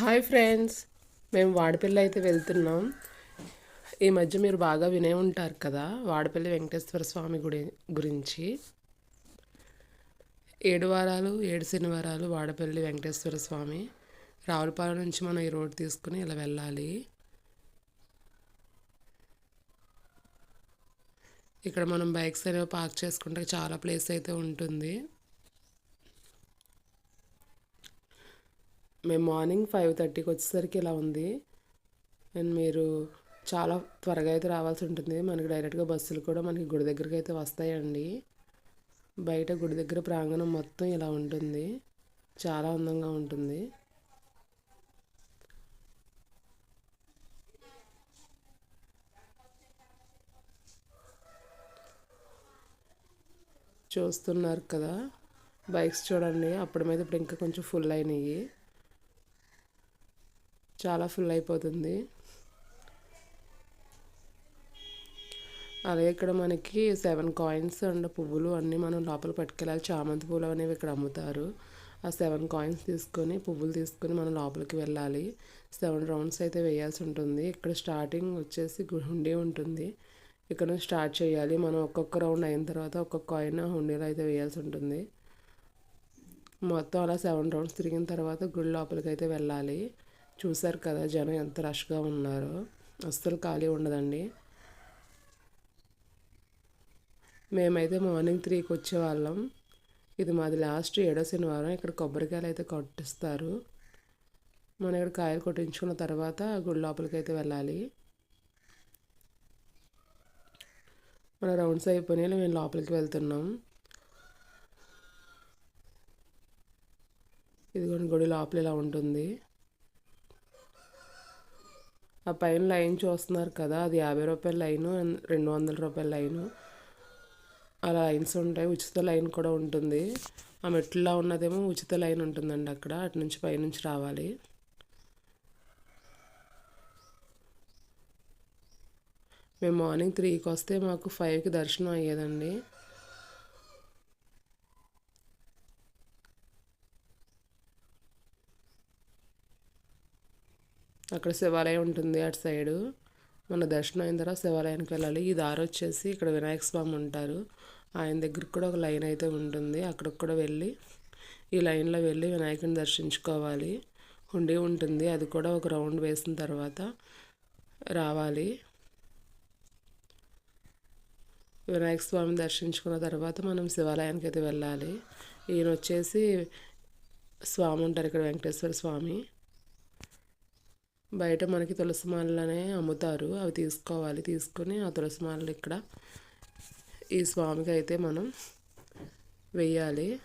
Hi friends మేము వాడపల్లి అయితే వెళ్తున్నాం. ఈ మధ్య మీరు బాగా వినే ఉంటారు కదా వాడపల్లి వెంకటేశ్వర స్వామి గుడి గురించి. ఏడు వారాలు ఏడు శనివారాలు వాడపల్లి వెంకటేశ్వర స్వామి. రావులపాలెం నుంచి మనం ఈ రోడ్ తీసుకుని ఇలా వెళ్ళాలి. ఇక్కడ మనం బైక్స్ అనేవి పార్క్ చేసుకుంటే చాలా ప్లేస్ అయితే ఉంటుంది. మేము మార్నింగ్ ఫైవ్ థర్టీకి వచ్చేసరికి ఇలా ఉంది. అండ్ మీరు చాలా త్వరగా అయితే రావాల్సి ఉంటుంది. మనకి డైరెక్ట్గా బస్సులు కూడా మనకి గుడి దగ్గరికి అయితే వస్తాయండి. బయట గుడి దగ్గర ప్రాంగణం మొత్తం ఇలా ఉంటుంది. చాలా అందంగా ఉంటుంది. చూస్తున్నారు కదా. బైక్స్ చూడండి. అప్పటి మీద ఇప్పుడు ఇంకా కొంచెం ఫుల్ అయినాయి. చాలా ఫుల్ అయిపోతుంది. అలాగే ఇక్కడ మనకి సెవెన్ కాయిన్స్ అండ్ పువ్వులు అన్నీ మనం లోపల పట్టుకెళ్ళాలి. చామంతి పువ్వులు అనేవి ఇక్కడ అమ్ముతారు. ఆ సెవెన్ కాయిన్స్ తీసుకొని పువ్వులు తీసుకొని మనం లోపలికి వెళ్ళాలి. సెవెన్ రౌండ్స్ అయితే వేయాల్సి ఉంటుంది. ఇక్కడ స్టార్టింగ్ వచ్చేసి హుండీ ఉంటుంది. ఇక్కడ స్టార్ట్ చేయాలి. మనం ఒక్కొక్క రౌండ్ అయిన తర్వాత ఒక్కొక్క కాయిన్ హుండీలో అయితే వేయాల్సి ఉంటుంది. మొత్తం అలా సెవెన్ రౌండ్స్ తిరిగిన తర్వాత గుడి లోపలికి అయితే వెళ్ళాలి. చూసారు కదా జనం ఎంత రష్గా ఉన్నారో. అస్సలు ఖాళీ ఉండదండి. మేమైతే మార్నింగ్ త్రీకి వచ్చేవాళ్ళం. ఇది మాది లాస్ట్ ఏడో శనివారం. ఇక్కడ కొబ్బరికాయలు అయితే కొట్టిస్తారు. మనం ఇక్కడ కాయలు కొట్టించుకున్న తర్వాత గుడి లోపలికి అయితే వెళ్ళాలి. మన రౌండ్స్ అయిపోయినాయి. మేము లోపలికి వెళ్తున్నాం. ఇదిగోండి గుడి లోపల ఇలా ఉంటుంది. ఆ పైన లైన్ చూస్తున్నారు కదా అది యాభై రూపాయల లైను రెండు వందల రూపాయల లైను. ఆ లైన్స్ ఉంటాయి ఉచిత లైన్ కూడా ఉంటుంది. ఆ మెట్లలో ఉన్నదేమో ఉచిత లైన్ ఉంటుందండి అక్కడ అటు నుంచి పైనుంచి రావాలి. మేము మార్నింగ్ త్రీకి వస్తే మాకు ఫైవ్కి దర్శనం అయ్యేదండి. అక్కడ శివాలయం ఉంటుంది అటు సైడు. మన దర్శనం అయిన తర్వాత శివాలయానికి వెళ్ళాలి. ఈ దారి వచ్చేసి ఇక్కడ వినాయక స్వామి ఉంటారు. ఆయన దగ్గరికి కూడా ఒక లైన్ అయితే ఉంటుంది. అక్కడికి కూడా వెళ్ళి ఈ లైన్లో వెళ్ళి వినాయకుని దర్శించుకోవాలి. హుండీ ఉంటుంది. అది కూడా ఒక రౌండ్ వేసిన తర్వాత రావాలి. వినాయక స్వామిని దర్శించుకున్న తర్వాత మనం శివాలయానికి అయితే వెళ్ళాలి. ఈయన వచ్చేసి స్వామి ఉంటారు ఇక్కడ వెంకటేశ్వర స్వామి. బయట మనకి తులసి మాలనే అమ్ముతారు. అవి తీసుకోవాలి. తీసుకొని ఆ తులసి మాలలు ఇక్కడ ఈ స్వామికి అయితే మనం వెయ్యాలి.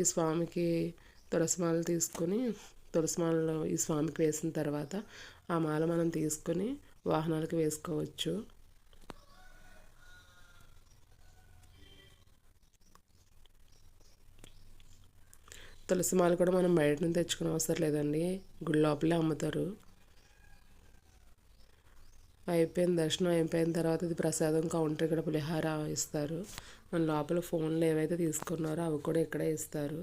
ఈ స్వామికి తులసి మాలలు తీసుకొని తులసి మాలలో ఈ స్వామికి వేసిన తర్వాత ఆ మాల మనం తీసుకొని వాహనాలకు వేసుకోవచ్చు. తులసి మాల కూడా మనం బయట నుంచి తెచ్చుకునే అవసరం లేదండి. గుడి లోపలే అమ్ముతారు. అయిపోయిన దర్శనం అయిపోయిన తర్వాత ఇది ప్రసాదం కౌంటర్ ఇక్కడ పులిహార ఇస్తారు. మన లోపల ఫోన్లు ఏవైతే తీసుకున్నారో అవి కూడా ఇక్కడే ఇస్తారు.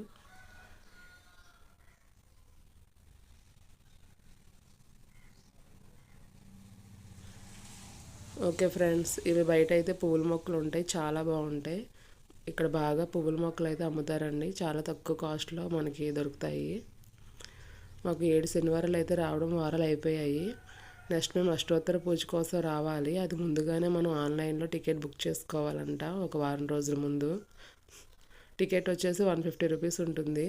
ఓకే ఫ్రెండ్స్ ఇవి బయట అయితే పువ్వుల మొక్కలు ఉంటాయి చాలా బాగుంటాయి. ఇక్కడ బాగా పువ్వుల మొక్కలు అయితే అమ్ముతారండి. చాలా తక్కువ కాస్ట్లో మనకి దొరుకుతాయి. మాకు ఏడు శనివారాలు అయితే రావడం వారాలు అయిపోయాయి. నెక్స్ట్ మేము అష్టోత్తర పూజ కోసం రావాలి. అది ముందుగానే మనం ఆన్లైన్లో టికెట్ బుక్ చేసుకోవాలంట ఒక వారం రోజుల ముందు. టికెట్ వచ్చేసి వన్ ఫిఫ్టీ రూపీస్ ఉంటుంది.